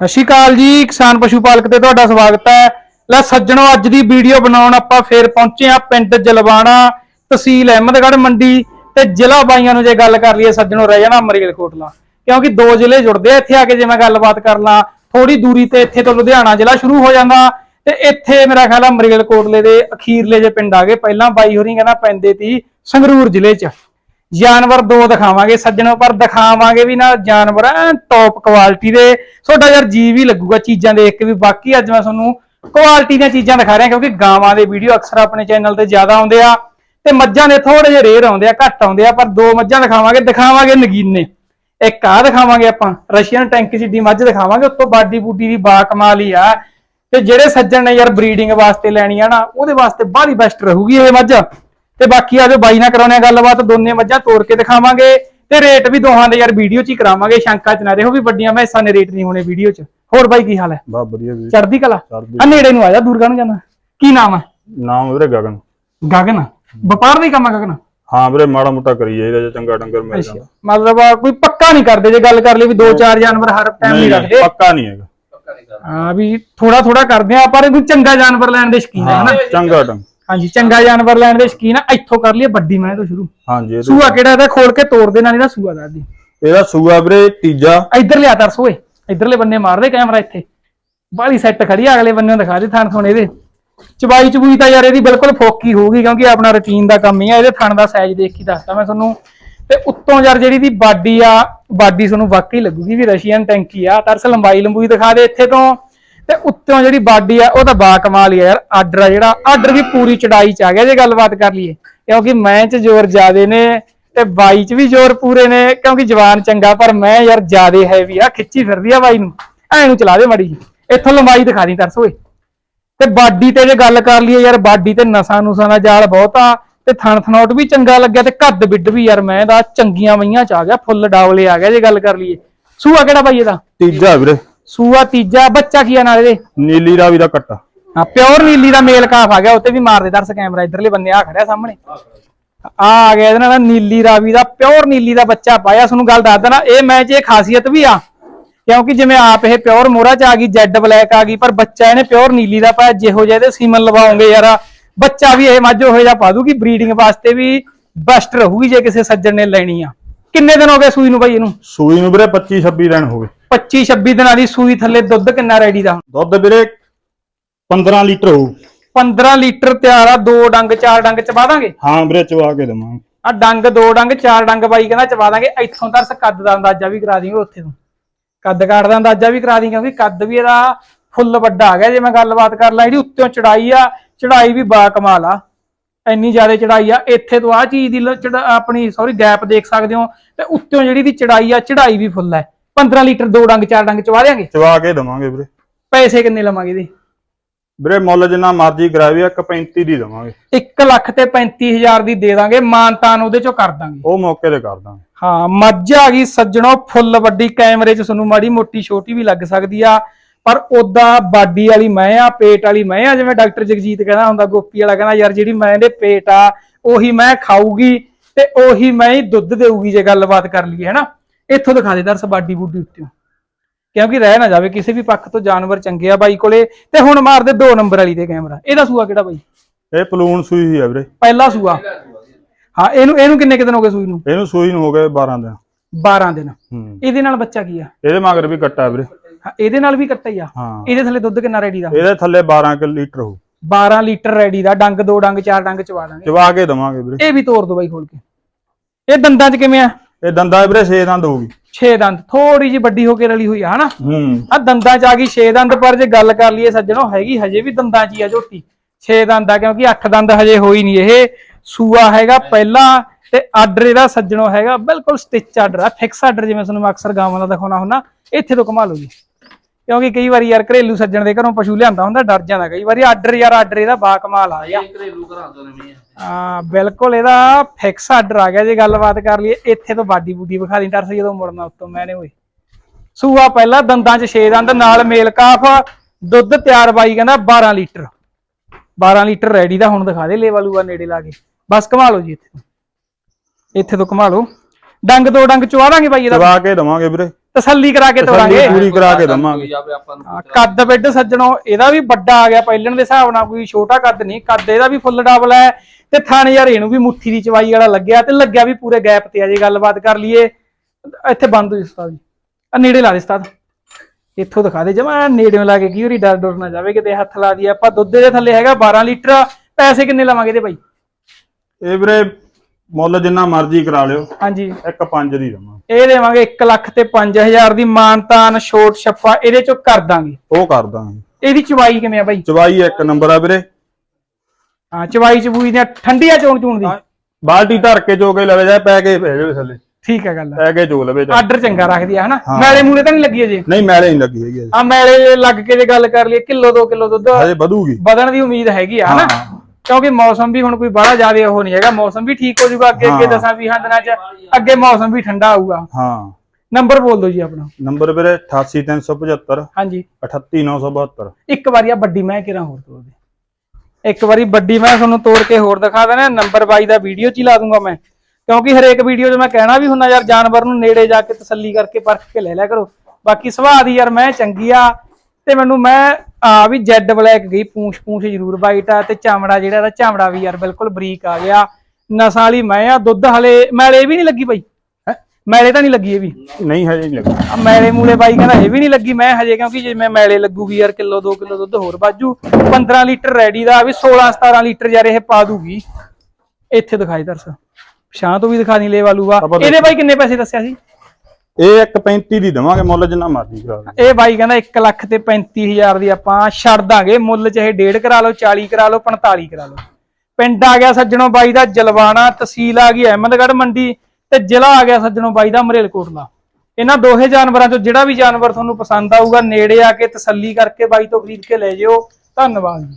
ਸਤਿ ਸ਼੍ਰੀ ਅਕਾਲ ਜੀ, ਕਿਸਾਨ ਪਸ਼ੂ ਪਾਲਕ ਤੇ ਤੁਹਾਡਾ ਸਵਾਗਤ ਹੈ। ਲੈ ਸੱਜਣੋ, ਅੱਜ ਦੀ ਵੀਡੀਓ ਬਣਾਉਣ ਆਪਾਂ ਫੇਰ ਪਹੁੰਚੇ ਆ ਪਿੰਡ ਜਲਵਾਣਾ, ਤਹਿਸੀਲ ਅਹਿਮਦਗੜ੍ਹ ਮੰਡੀ ਤੇ ਜ਼ਿਲ੍ਹਾ ਬਾਈਆਂ ਨੂੰ ਜੇ ਗੱਲ ਕਰ ਲਈਏ ਸੱਜਣੋ, ਰਹਿ ਜਾਣਾ ਮਰੀਲਕੋਟਲਾ ਕਿਉਂਕਿ ਦੋ ਜ਼ਿਲ੍ਹੇ ਜੁੜਦੇ ਆ, ਇੱਥੇ ਆ ਕੇ ਜੇ ਮੈਂ ਗੱਲਬਾਤ ਕਰ ਲਾਂ ਥੋੜੀ ਦੂਰੀ ਤੇ ਇੱਥੇ ਤੋਂ ਲੁਧਿਆਣਾ ਜ਼ਿਲ੍ਹਾ ਸ਼ੁਰੂ ਹੋ ਜਾਂਦਾ ਤੇ ਇੱਥੇ ਮੇਰਾ ਖਿਆਲ ਆ ਮਰੀਲਕੋਟਲੇ ਦੇ ਅਖੀਰਲੇ ਜੇ ਪਿੰਡ ਆ ਗਏ, ਪਹਿਲਾਂ ਬਾਈ ਹੋਰੀ ਕਹਿੰਦਾ ਪੈਂਦੇ ਤੀ ਸੰਗਰੂਰ ਜ਼ਿਲ੍ਹੇ 'ਚ। ਜਾਨਵਰ ਦੋ ਦਿਖਾਵਾਂਗੇ, ਸੱਜਣੋ, ਪਰ ਦਿਖਾਵਾਂਗੇ ਵੀ ਨਾ ਜਾਨਵਰ ਐ ਟੌਪ ਕੁਆਲਿਟੀ ਦੇ। ਤੁਹਾਡਾ ਯਾਰ ਜੀ ਵੀ ਲੱਗੂਗਾ ਚੀਜ਼ਾਂ ਦੇਖ ਕੇ ਵੀ, ਬਾਕੀ ਅੱਜ ਮੈਂ ਤੁਹਾਨੂੰ ਕੁਆਲਿਟੀ ਦੀਆਂ ਚੀਜ਼ਾਂ ਦਿਖਾ ਰਿਹਾ, ਕਿਉਂਕਿ ਗਾਵਾਂ ਦੇ ਵੀਡੀਓ ਅਕਸਰ ਆਪਣੇ ਚੈਨਲ ਤੇ ਜ਼ਿਆਦਾ ਆਉਂਦੇ ਆ, ਤੇ ਮੱਝਾਂ ਦੇ ਥੋੜੇ ਜਿਹੇ ਰੇਅਰ ਆਉਂਦੇ ਆ, ਘੱਟ ਆਉਂਦੇ ਆ, ਪਰ ਦੋ ਮੱਝਾਂ ਦਿਖਾਵਾਂਗੇ ਦਿਖਾਵਾਂਗੇ ਨਗੀਨੇ। ਇੱਕ ਆ ਦਿਖਾਵਾਂਗੇ ਆਪਾਂ, ਰਸ਼ੀਅਨ ਟੈਂਕੀ ਜਿੱਡੀ ਮੱਝ ਦਿਖਾਵਾਂਗੇ, ਉੱਤੋਂ ਬਾਡੀ ਬੂਡੀ ਦੀ ਬਾ ਕਮਾਲ ਹੀ ਆ, ਤੇ ਜਿਹੜੇ ਸੱਜਣ ਨੇ ਯਾਰ ਬਰੀਡਿੰਗ ਵਾਸਤੇ ਲੈਣੀ ਆ ਨਾ, ਉਹਦੇ ਵਾਸਤੇ ਬਾਹਲੀ ਬੈਸਟ ਰਹੂਗੀ ਇਹ ਮੱਝ। ਤੇ ਬਾਕੀ ਆ ਜੋ ਬਾਈ ਨਾਲ ਕਰਾਉਣੇ ਆ ਗੱਲਬਾਤ ਦੋਨੇ ਮੱਝਾਂ ਤੋੜ ਕੇ ਦਿਖਾਵਾਂਗੇ ਤੇ ਰੇਟ ਵੀ ਦੋਹਾਂ ਦੇ ਯਾਰ ਵੀਡੀਓ 'ਚ ਹੀ ਕਰਾਵਾਂਗੇ ਸ਼ੰਕਾ ਚ ਨਾ ਰਹੋ ਵੀ ਵੱਡੀਆਂ ਮੈਸਾਂ ਨੇ ਰੇਟ ਨਹੀਂ ਹੋਣੇ ਵੀਡੀਓ 'ਚ। ਹੋਰ ਬਾਈ ਕੀ ਹਾਲ ਹੈ? ਬਾ ਵਧੀਆ ਵੀਰੇ ਚੜਦੀ ਕਲਾ? ਚੜ੍ਹਦੀ। ਆ ਨੇੜੇ ਨੂੰ ਆ ਜਾ ਦੂਰ ਕਾਹਨੂੰ ਕੀ ਨਾਮ ਹੈ? ਨਾਮ ਵੀਰੇ ਗਗਨ। ਗਗਨ। ਵਪਾਰ ਦਾ ਹੀ ਕੰਮ ਹੈ ਗਗਨ? ਹਾਂ ਵੀਰੇ ਮਾੜਾ ਮੋਟਾ ਕਰੀਏ ਇਹਦਾ ਜੇ ਚੰਗਾ ਡੰਗਰ ਮਿਲ ਜਾਂਦਾ। ਮਤਲਬ ਆ ਕੋਈ ਪੱਕਾ ਨਹੀਂ ਕਰਦੇ ਜੇ ਗੱਲ ਕਰ ਲਈ ਵੀ ਦੋ ਚਾਰ ਜਾਨਵਰ ਹਰ ਟਾਈਮ ਨਹੀਂ ਨਹੀਂ, ਰੱਖਦੇ। ਪੱਕਾ ਨਹੀਂ ਹੈਗਾ। ਹਾਂ ਵੀ ਥੋੜਾ ਥੋੜਾ ਕਰਦੇ ਆ ਪਰ ਕੋਈ ਚੰਗਾ ਜਾਨਵਰ ਲੈਣ ਦੇ ਸ਼ੌਕੀਨ ਹੈ ਹਨਾ? ਚੰਗਾ ਡੰਗ ਹਾਂਜੀ ਚੰਗਾ ਜਾਨਵਰ ਲੈਣ ਦੇ ਸ਼ੌਕੀਨ ਆ ਇੱਥੋਂ ਕਰ ਲਈਏ ਵੱਡੀ ਮੈਂ ਤੋਂ ਸ਼ੁਰੂ। ਹਾਂਜੀ ਇਹਦੇ- ਸੂਆ ਕਿਹੜਾ ਇਹਦਾ? ਖੋਲ ਕੇ ਤੋੜ ਦੇ ਨਾਲ ਇਹਦਾ ਸੂਆ ਦੱਸਦੀ ਇਹਦਾ ਸੂਆ ਵੀਰੇ ਤੀਜਾ। ਇੱਧਰ ਲਿਆ ਤਰਸ ਓਏ ਇੱਧਰਲੇ ਬੰਨੇ ਮਾਰਦੇ ਕੈਮਰਾ ਇੱਥੇ। ਬਾਹਲੀ ਸੈੱਟ ਖੜੀ ਆ, ਅਗਲੇ ਬੰਨੇ ਨੂੰ ਦਿਖਾ ਦੇ ਥਣ ਥਣ ਇਹਦੇ। ਚਬਾਈ ਚਬੂਈ ਤਾਂ ਯਾਰ ਇਹਦੀ ਬਿਲਕੁਲ ਫੋਕੀ ਹੋਊਗੀ ਕਿਉਂਕਿ ਆਪਣਾ ਰੁਟੀਨ ਦਾ ਕੰਮ ਹੀ ਆ ਇਹਦੇ ਥਣ ਦਾ ਸਾਈਜ਼ ਦੇਖ ਕੇ ਦੱਸਦਾ ਮੈਂ ਤੁਹਾਨੂੰ। ਤੇ ਉੱਤੋਂ ਯਾਰ ਜਿਹੜੀ ਦੀ ਬਾਡੀ ਆ ਬਾਡੀ ਤੁਹਾਨੂੰ ਵਾਕਈ ਲੱਗੂਗੀ ਵੀ ਰਸ਼ੀਅਨ ਟੈਂਕੀ ਆ। ਤਰਸ ਲੰਬਾਈ ਲੰਬੂਈ ਦਿਖਾ ਦੇ ਇੱਥੇ ਤੋਂ। ਤੇ ਉੱਤੋਂ ਜਿਹੜੀ ਬਾਡੀ ਆ, ਉਹ ਤਾਂ ਬਾ ਕਮਾਲ ਹੀ ਆ ਯਾਰ, ਆਰਡਰ ਆ ਜਿਹੜਾ, ਆਰਡਰ ਵੀ ਪੂਰੀ ਚੜਾਈ ਚ ਆ ਗਿਆ, ਜੇ ਗੱਲਬਾਤ ਕਰ ਲਈਏ। ਕਿਉਂਕਿ ਮੈਂ ਚ ਜ਼ੋਰ ਜ਼ਿਆਦੇ ਨੇ ਤੇ ਬਾਈ ਚ ਵੀ ਜ਼ੋਰ ਪੂਰੇ ਨੇ, ਕਿਉਂਕਿ ਜਵਾਨ ਚੰਗਾ, ਪਰ ਮੈਂ ਯਾਰ ਜ਼ਿਆਦੇ ਹੈਵੀ ਆ, ਖਿੱਚੀ ਫਿਰਦੀ ਆ ਬਾਈ ਨੂੰ। ਐ ਨੂੰ ਚਲਾ ਦੇ ਮਾੜੀ ਜੀ ਇੱਥੋਂ ਲੰਬਾਈ ਦਿਖਾ ਦੀ ਤਰਸ, ਓਏ। ਤੇ ਬਾਡੀ ਤੇ ਜੇ ਗੱਲ ਕਰ ਲਈਏ ਯਾਰ, ਬਾਡੀ ਤੇ ਨਸਾਂ ਨੂਸਾਂ ਦਾ ਜਾਲ ਬਹੁਤ ਆ, ਤੇ ਥਣ ਥਣੋਟ ਵੀ ਚੰਗਾ ਲੱਗਿਆ, ਤੇ ਕੱਦ ਬਿੱਡ ਵੀ ਯਾਰ, ਮੈਂ ਦਾ ਚੰਗੀਆਂ ਮਈਆਂ ਚ ਆ ਗਿਆ, ਫੁੱਲ ਡਾਵਲੇ ਆ ਗਿਆ, ਜੇ ਗੱਲ ਕਰ ਲਈਏ। ਸੂਆ ਕਿਹੜਾ ਬਾਈ ਇਹਦਾ? ਤੀਜਾ ਵੀਰੇ। ਸੂਆ ਤੀਜਾ ਬੱਚਾ ਕੀ ਆ ਨਾਲ ਇਹਦੇ? ਨੀਲੀ ਰਾਵੀ ਦਾ ਕੱਟਾ। ਹਾਂ ਪਿਓਰ ਨੀਲੀ ਦਾ ਮੇਲ ਕਾਫ ਆ ਗਿਆ ਉੱਤੇ ਵੀ ਮਾਰ ਦੇ ਦਰਸ ਕੈਮਰਾ ਇਧਰਲੇ ਬੰਨੇ ਆ ਖੜਿਆ ਸਾਹਮਣੇ। ਆ ਆ ਗਿਆ ਇਹਦੇ ਨਾਲ ਨੀਲੀ ਰਾਵੀ ਦਾ ਪਿਓਰ ਨੀਲੀ ਦਾ ਬੱਚਾ ਪਾਇਆ ਤੁਹਾਨੂੰ ਗੱਲ ਦੱਸ ਦੇਣਾ ਇਹ ਮੈਚ ਇਹ ਖਾਸੀਅਤ ਵੀ ਆ ਕਿਉਂਕਿ ਜਿਵੇਂ ਆਪ ਇਹ ਪਿਓਰ ਮੋਰਾ ਚ ਆ ਗਈ ਜੈਡ ਬਲੈਕ ਆ ਗਈ ਪਰ ਬੱਚਾ ਇਹਨੇ ਪਿਓਰ ਨੀਲੀ ਦਾ ਪਾਇਆ ਜਿਹੋ ਜਿਹੇ ਇਹਦੇ ਸੀਮਨ ਲਵਾਉਂਗੇ ਯਾਰ। ਬੱਚਾ ਵੀ ਇਹ ਮੱਝ ਉਹੋ ਜਿਹਾ ਪਾ ਦੂਗੀ ਬਰੀਡਿੰਗ ਵਾਸਤੇ ਵੀ ਬੈਸਟ ਰਹੂਗੀ ਜੇ ਕਿਸੇ ਸੱਜਣ ਨੇ ਲੈਣੀ ਆ। ਕਿੰਨੇ ਦਿਨ ਹੋ ਗਏ ਸੂਈ ਨੂੰ ਬਾਈ ਇਹਨੂੰ? ਸੂਈ ਨੂੰ ਵੀਰੇ 25 26 ਦਿਨ ਹੋ ਗਏ। 25 26 ਦਿਨਾਂ ਦੀ ਸੂਈ ਥੱਲੇ ਦੁੱਧ ਕਿੰਨਾ ਰੈਡੀ ਦਾ? ਦੁੱਧ ਵੀਰੇ 15 ਲੀਟਰ ਹੋਊ। 15 ਲੀਟਰ ਤਿਆਰ ਆ ਦੋ ਡੰਗ ਚਾਰ ਡੰਗ ਚਬਾ ਦਾਂਗੇ? ਹਾਂ ਵੀਰੇ ਚਵਾ ਕੇ ਦਵਾਂਗੇ ਆ ਡੰਗ ਦੋ ਡੰਗ ਚਾਰ ਡੰਗ ਬਾਈ ਕਹਿੰਦਾ ਚਬਾ ਦਾਂਗੇ। ਇੱਥੋਂ ਤੱਕ ਕੱਦ ਦਾ ਅੰਦਾਜ਼ਾ ਵੀ ਕਰਾ ਦੇਂਗੇ ਉੱਥੇ ਤੋਂ। ਕੱਦ ਕਾਠ ਦਾ ਅੰਦਾਜ਼ਾ ਵੀ ਕਰਾ ਦੇਂਗੇ ਕਿਉਂਕਿ ਕੱਦ ਵੀ ਇਹਦਾ ਫੁੱਲ ਵੱਡਾ ਆ ਗਿਆ ਜੇ ਮੈਂ ਗੱਲਬਾਤ ਕਰ ਲਾਂ ਜਿਹੜੀ ਉੱਤੋਂ ਚੜਾਈ ਆ ਚੜਾਈ ਵੀ ਬਾ ਕਮਾਲ ਆ। ਇੰਨੀ ਜ਼ਿਆਦਾ ਚੜਾਈ ਆ ਇੱਥੇ ਤੋਂ ਆ ਚੀਜ਼ ਦੀ ਆਪਣੀ ਸੌਰੀ ਗੈਪ ਦੇਖ ਸਕਦੇ ਹੋ। ਤੇ ਉੱਤੋਂ ਜਿਹੜੀ ਦੀ ਚੜਾਈ ਆ ਚੜਾਈ ਵੀ ਫੁੱਲ ਹੈ 15 ਲੀਟਰ ਦੋ ਡੰਗ ਚਾਰ ਡੰਗ ਚਵਾ ਦੇਾਂਗੇ ਚਵਾ ਕੇ ਦਵਾਂਗੇ ਵੀਰੇ। ਪੈਸੇ ਕਿੰਨੇ ਲਵਾਂਗੇ ਇਹਦੇ? ਵੀਰੇ ਮੁੱਲ ਜਿੰਨਾ ਮਰਜ਼ੀ ਕਰਾਵੀ 135 ਦੀ ਦਵਾਂਗੇ। 1 ਲੱਖ ਤੇ 35000 ਦੀ ਦੇ ਦਾਂਗੇ ਮਾਨਤਾਨ ਉਹਦੇ ਚੋਂ ਕਰ ਦਾਂਗੇ। ਉਹ ਮੌਕੇ ਤੇ ਕਰ ਦਾਂਗੇ। ਹਾਂ ਮੱਝ ਆ ਗਈ ਸੱਜਣੋ ਫੁੱਲ ਵੱਡੀ ਕੈਮਰੇ 'ਚ ਤੁਹਾਨੂੰ ਮਾੜੀ ਮੋਟੀ ਛੋਟੀ ਵੀ ਲੱਗ ਸਕਦੀ ਆ। ਪਰ ਉਦਾਂ ਬਾਡੀ ਵਾਲੀ ਮੈਂ ਆ ਪੇਟ ਵਾਲੀ ਮੈਂ ਆ ਜਿਵੇਂ ਡਾਕਟਰ ਜਗਜੀਤ ਕਹਿੰਦਾ ਹੁੰਦਾ ਗੋਪੀ ਵਾਲਾ ਕਹਿੰਦਾ ਯਾਰ ਜਿਹੜੀ ਮੈਂ ਦੇ ਪੇਟ ਆ ਉਹੀ ਮੈਂ ਖਾਊਗੀ ਤੇ ਉਹੀ ਮੈਂ ਹੀ ਦੁੱਧ ਦੇਊਗੀ ਜੇ ਗੱਲਬਾਤ ਕਰ ਲਈਏ ਹੈਨਾ? ਇੱਥੋਂ ਦਿਖਾ ਦੇ ਦਰਸ ਬਾਡੀ ਬੂਡੀ ਉੱਤੇ। ਕਿਉਂਕਿ ਰਹਿ ਨਾ ਜਾਵੇ ਕਿਸੇ ਵੀ ਪੱਖ ਤੋਂ ਜਾਨਵਰ ਚੰਗੇ ਆ ਬਾਈ ਕੋਲੇ ਤੇ ਹੁਣ ਮਾਰ ਦੇ 2 ਨੰਬਰ ਵਾਲੀ ਤੇ ਕੈਮਰਾ। ਇਹਦਾ ਸੂਆ ਕਿਹੜਾ ਬਾਈ? ਇਹ ਪਲੂਨ ਸੂਈ ਹੀ ਆ ਵੀਰੇ। ਪਹਿਲਾ ਸੂਆ। ਹਾਂ ਇਹਨੂੰ ਇਹਨੂੰ ਕਿੰਨੇ ਕੁ ਦਿਨ ਹੋ ਗਏ ਸੂਈ ਨੂੰ? ਇਹਨੂੰ ਸੂਈ ਨੂੰ ਹੋ ਗਏ 12 ਦਿਨ। 12 ਦਿਨ। ਹੂੰ। ਇਹਦੇ ਨਾਲ ਬੱਚਾ ਕੀ ਆ? ਇਹਦੇ ਮਗਰ ਵੀ ਕੱਟਾ ਵੀਰੇ। ਹਾਂ, ਇਹਦੇ ਨਾਲ ਵੀ ਕੱਟਾ ਹੀ ਆ। ਹਾਂ। ਇਹਦੇ ਥੱਲੇ ਦੁੱਧ ਕਿੰਨਾ ਰੈਡੀ ਦਾ? ਇਹਦੇ ਥੱਲੇ 12 ਕਿ ਲੀਟਰ ਹੋਊ। 12 ਲੀਟਰ ਰੈਡੀ ਦਾ। ਡੰਗ ਦੋ ਡੰਗ ਚਾਰ ਡੰਗ ਚਵਾ ਦਾਂਗੇ। ਚਵਾ ਕੇ ਦਵਾਂਗੇ ਵੀਰੇ। ਇਹ ਵੀ ਤੋੜ ਦੋ ਬਾਈ ਖੋਲ ਕੇ। ਇਹ ਦੰਦਾਂ 'ਚ ਕਿਵੇਂ ਆ? ਇਹ ਦੰਦਾ ਵੀਰੇ 6 ਦੰਦ ਹੋਊਗੀ 6 ਦੰਦ ਥੋੜੀ ਜਿਹੀ ਵੱਡੀ ਹੋ ਕੇ ਰਲੀ ਹੋਈ ਆ ਹਨਾ? ਹੂੰ। ਆ ਦੰਦਾਂ 'ਚ ਆ ਗਈ 6 ਦੰਦ ਪਰ ਜੇ ਗੱਲ ਕਰ ਲਈਏ ਸੱਜਣੋ ਹੈਗੀ ਹਜੇ ਵੀ ਦੰਦਾਂ 'ਚ ਹੀ ਆ ਝੋਟੀ। 6 ਦੰਦ ਆ ਕਿਉਂਕਿ 8 ਦੰਦ ਹਜੇ ਹੋਈ ਨਹੀਂ ਇਹ। ਸੂਆ ਹੈਗਾ ਪਹਿਲਾਂ ਤੇ ਆਰਡਰ ਇਹਦਾ ਸੱਜਣੋ ਹੈਗਾ ਬਿਲਕੁਲ ਸਟਿਚ ਆਰਡਰ ਆ ਫਿਕਸ ਆਰਡਰ ਜਿਵੇਂ ਤੁਹਾਨੂੰ ਅਕਸਰ ਗਾਵਾਂ ਦਾ ਦਿਖਾਉਣਾ ਹੁੰਦਾ। ਇੱਥੇ ਤੋਂ ਕਮਾ ਲਓ ਜੀ। ਕਿਉਂਕਿ ਕਈ ਵਾਰੀ ਯਾਰ ਘਰੇਲੂ ਸੱਜਣ ਦੇ ਘਰੋਂ ਪਸ਼ੂ ਲਿਆਂਦਾ ਹੁੰਦਾ ਡਰ ਜਾਂਦਾ। ਕਈ ਵਾਰੀ ਆਰਡਰ ਯਾਰ ਆਰਡਰ ਇਹਦਾ ਬਾ ਕਮਾਲ ਆ ਗਿਆ ਘਰੇਲੂ ਘਰਾਂ ਤੋਂ ਨਵੀਂ ਆ। ਹਾਂ ਬਿਲਕੁਲ ਇਹਦਾ ਫਿਕਸ ਆਰਡਰ ਆ ਗਿਆ ਜੇ ਗੱਲਬਾਤ ਕਰ ਲਈਏ ਇੱਥੇ ਤੋਂ ਬਾਡੀ ਬੂਡੀ ਵਿਖਾ ਦੀ ਟਰਸ ਜਦੋਂ ਮੁੜਨਾ ਉੱਤੋਂ ਮੈਨੇ ਓਏ ਸੂਆ ਪਹਿਲਾਂ ਦੰਦਾਂ 'ਚ 6 ਦੰਦ ਨਾਲ ਮੇਲ ਕਾਫ ਦੁੱਧ ਤਿਆਰ ਬਾਈ ਕਹਿੰਦਾ 12 ਲੀਟਰ। 12 ਲੀਟਰ ਰੈਡੀ ਦਾ ਹੁਣ ਦਿਖਾ ਦੇ ਲੇਵਲੂਆ ਨੇੜੇ ਲਾ ਕੇ। ਬਸ ਕਮਾ ਲਓ ਜੀ ਇੱਥੇ ਤੋਂ। ਇੱਥੇ ਤੋਂ ਕਮਾ ਲਓ ਡੰਗ ਦੋ ਡੰਗ ਚਵਾ ਦਾਂਗੇ ਬਾਈ ਇਹਦਾ। ਚਵਾ ਕੇ ਦਵਾਂਗੇ ਵੀਰੇ। ਤਸੱਲੀ ਕਰਾ ਕੇ ਤੋਰਾਂਗੇ ਪੂਰੀ ਕਰਾ ਕੇ ਦਵਾਂਗੇ। ਜਾਵੇ ਆਪਾਂ ਨੂੰ ਹਾਂ, ਕੱਦ ਬਿੱਡ ਸੱਜਣੋ ਇਹਦਾ ਵੀ ਵੱਡਾ ਆ ਗਿਆ ਪਹਿਲਣ ਦੇ ਹਿਸਾਬ ਨਾਲ ਕੋਈ ਛੋਟਾ ਕੱਦ ਨਹੀਂ। ਕੱਦ ਇਹਦਾ ਵੀ ਫੁੱਲ ਡਬਲ ਹੈ ਤੇ ਥਣ ਯਾਰ ਇਹਨੂੰ ਵੀ ਮੁੱਠੀ ਦੀ ਚਵਾਈ ਵਾਲਾ ਲੱਗਿਆ ਤੇ ਲੱਗਿਆ ਵੀ ਪੂਰੇ ਗੈਪ ਤੇ ਆ ਜੇ ਗੱਲਬਾਤ ਕਰ ਲਈਏ। ਇੱਥੇ ਬੰਦ ਹੋ ਜੀ ਉਸਤਾਦ ਜੀ। ਆ ਨੇੜੇ ਲਾ ਦੇ ਉਸਤਾਦ। ਇੱਥੋਂ ਦਿਖਾ ਦੇ ਜਮਾ ਨੇੜਿਓਂ ਲਾ ਕੇ ਕੀ ਹੋਰੀ ਡਰ ਡਰ ਨਾ ਜਾਵੇ ਕਿਤੇ ਹੱਥ ਲਾ ਦੀ ਆਪਾਂ। ਦੁੱਧ ਦੇ ਥੱਲੇ ਹੈਗਾ 12 ਲੀਟਰ। ਪੈਸੇ ਕਿੰਨੇ ਲਵਾਂਗੇ ਇਹਦੇ ਬਾਈ? ਇਹ ਵੀਰੇ ਮੁੱਲ ਜਿੰਨਾ ਮਰਜ਼ੀ ਕਰਾ ਲਿਓ। ਹਾਂਜੀ। ਇੱਕ ਪੰਜ ਦੀ ਦਵਾਂਗੇ। ਇਹ ਦੇਵਾਂਗੇ 1 ਲੱਖ ਤੇ 5000 ਦੀ ਮਾਨਤਾਨ ਛੋਟ ਛੱਪਾ ਇਹਦੇ ਚੋਂ ਕਰ ਦਾਂਗੇ। ਉਹ ਕਰ ਦਾਂਗੇ। ਇਹਦੀ ਚਵਾਈ ਕਿਵੇਂ ਆ ਬਾਈ? ਚਵਾਈ ਇੱਕ ਨੰਬਰ ਆ ਵੀਰੇ। ਹਾਂ ਚਵਾਈ ਚਬੂਈ ਦੀਆਂ ਠੰਡੀਆਂ ਚੋਣ ਚੂਣ ਦੀ। ਬਾਲਟੀ ਧਰ ਕੇ ਜੋ ਕੇ ਲਵੇ ਜਾ ਪੈ ਕੇ ਪੈ ਜਾਵੇ ਥੱਲੇ। ਠੀਕ ਹੈ ਗੱਲ ਪੈ ਕੇ ਜੋ ਲਵੇ ਜਾ। ਆਰਡਰ ਚੰਗਾ ਰੱਖਦੀ ਆ ਹਨਾ। ਮੈਲੇ ਮੂਲੇ ਤਾਂ ਨਹੀਂ ਲੱਗੀ ਅਜੇ? ਨਹੀਂ ਮੈਲੇ ਨਹੀਂ ਲੱਗੀ ਹੈਗੀ ਆ ਮੈਲੇ ਲੱਗ ਕੇ ਜੇ ਗੱਲ ਕਰ ਲਈਏ ਕਿਲੋ 2 ਕਿਲੋ ਦੁੱਧ ਹਜੇ ਵਧੂਗੀ। ਵਧਣ ਦੀ ਉਮੀਦ ਹੈਗੀ ਆ ਹਨਾ। ਕਿਉਂਕਿ ਮੌਸਮ ਵੀ ਹੁਣ ਕੋਈ ਬੜਾ ਜ਼ਿਆਦਾ ਉਹ ਨਹੀਂ ਹੈਗਾ ਮੌਸਮ ਵੀ ਠੀਕ ਹੋ ਜਾਊਗਾ ਅੱਗੇ ਅੱਗੇ। ਦਸਾਂ 20 ਦਿਨਾਂ ਚ ਅੱਗੇ ਮੌਸਮ ਵੀ ਠੰਡਾ ਆਊਗਾ। ਹਾਂ। ਨੰਬਰ ਬੋਲ ਦਿਓ ਜੀ ਆਪਣਾ। ਨੰਬਰ ਵੀਰੇ 88375 ਹਾਂਜੀ। 38972 ਇੱਕ ਵਾਰੀ ਆ ਵੱਡੀ ਮੈਂ ਕਿਰਾਂ ਹੋਰ ਤੋੜ ਦੇ। ਇੱਕ ਵਾਰੀ ਵੱਡੀ ਮੈਂ ਤੁਹਾਨੂੰ ਤੋੜ ਕੇ ਹੋਰ ਦਿਖਾ ਦੇਣਾ ਨੰਬਰ 22 ਦਾ ਵੀਡੀਓ ਚ ਹੀ ਲਾ ਦੂੰਗਾ ਮੈਂ। ਕਿਉਂਕਿ ਹਰੇਕ ਵੀਡੀਓ 'ਚ ਮੈਂ ਕਹਿਣਾ ਵੀ ਹੁੰਦਾ ਯਾਰ ਜਾਨਵਰ ਨੂੰ ਨੇੜੇ ਜਾ ਕੇ ਤਸੱਲੀ ਕਰਕੇ ਪਰਖ ਕੇ ਲੈ ਲਿਆ ਕਰੋ। ਬਾਕੀ ਸੁਭਾਅ ਦੀ ਯਾਰ ਮੈਂ ਚੰਗੀ ਆ ਤੇ ਮੈਨੂੰ ਮੈਂ ਆ ਵੀ ਜੈਡ ਬਲੈਕ ਗਈ ਪੂੰਛ ਪੂੰਛ ਜ਼ਰੂਰ ਵਾਈਟ ਆ ਤੇ ਚਮੜਾ ਜਿਹੜਾ ਇਹਦਾ ਚਮੜਾ ਵੀ ਯਾਰ ਬਿਲਕੁਲ ਬਰੀਕ ਆ ਗਿਆ। ਨਸਾਂ ਵਾਲੀ ਮੈਂ ਆ ਦੁੱਧ ਹਲੇ ਮੈਲੇ ਵੀ ਨਹੀਂ ਲੱਗੀ ਹੈਂ? ਮੈਲੇ ਤਾਂ ਨਹੀਂ ਲੱਗੀ ਇਹ ਵੀ। ਨਹੀਂ ਹਜੇ ਨਹੀਂ ਲੱਗੀ। ਮੈਲੇ ਮੂਲੇ ਬਾਈ ਕਹਿੰਦਾ ਇਹ ਵੀ ਨਹੀਂ ਲੱਗੀ। ਮੈਂ ਹਜੇ ਕਿਉਂਕਿ ਜੇ ਮੈਂ ਮੈਲੇ ਲੱਗੂਗੀ ਯਾਰ ਕਿਲੋ 2 ਕਿਲੋ ਦੁੱਧ ਹੋਰ ਬਾਜੂ 15 ਲੀਟਰ ਰੈਡੀ ਦਾ ਵੀ 16 17 ਲੀਟਰ ਯਾਰ ਇਹ ਪਾ ਦੂਗੀ। ਇੱਥੇ ਦਿਖਾਈ ਦਰਸ ਸ਼ਾਂ ਤੋਂ ਵੀ ਦਿਖਾ ਨਹੀਂ ਲੈ ਵਾਲੂਗਾ ਇਹਦੇ ਬਾਈ ਕਿੰਨੇ ਪੈਸੇ ਦੱਸਿਆ ਸੀ? ਇਹ ਇੱਕ 35 ਦੀ ਦਵਾਂਗੇ, ਮੁੱਲ ਜਿੰਨਾ ਮਰਜ਼ੀ ਕਰਾ ਲਓ। ਇਹ ਬਾਈ ਕਹਿੰਦਾ 1 ਲੱਖ ਤੇ 35000 ਦੀ ਆਪਾਂ ਛੱਡ ਦਾਂਗੇ, ਮੁੱਲ ਚਾਹੇ 1.5 ਕਰਾ ਲਓ 40 ਕਰਾ ਲਓ 45 ਕਰਾ ਲਓ। ਪਿੰਡ ਆ ਗਿਆ ਸੱਜਣੋ ਬਾਈ ਦਾ ਜਲਵਾਣਾ, ਤਹਿਸੀਲ ਆ ਗਈ ਅਹਿਮਦਗੜ੍ਹ ਮੰਡੀ ਤੇ ਜ਼ਿਲ੍ਹਾ ਆ ਗਿਆ ਸੱਜਣੋ ਬਾਈ ਦਾ ਮਰੇਲਕੋਟਲਾ ਇਹਨਾਂ ਦੋਹੇ ਜਾਨਵਰਾਂ ਚੋਂ ਜਿਹੜਾ ਵੀ ਜਾਨਵਰ ਤੁਹਾਨੂੰ ਪਸੰਦ ਆਊਗਾ, ਨੇੜੇ ਆ ਕੇ ਤਸੱਲੀ ਕਰਕੇ ਬਾਈ ਤੋਂ ਖਰੀਦ ਕੇ ਲੈ ਜਿਓ। ਧੰਨਵਾਦ ਜੀ।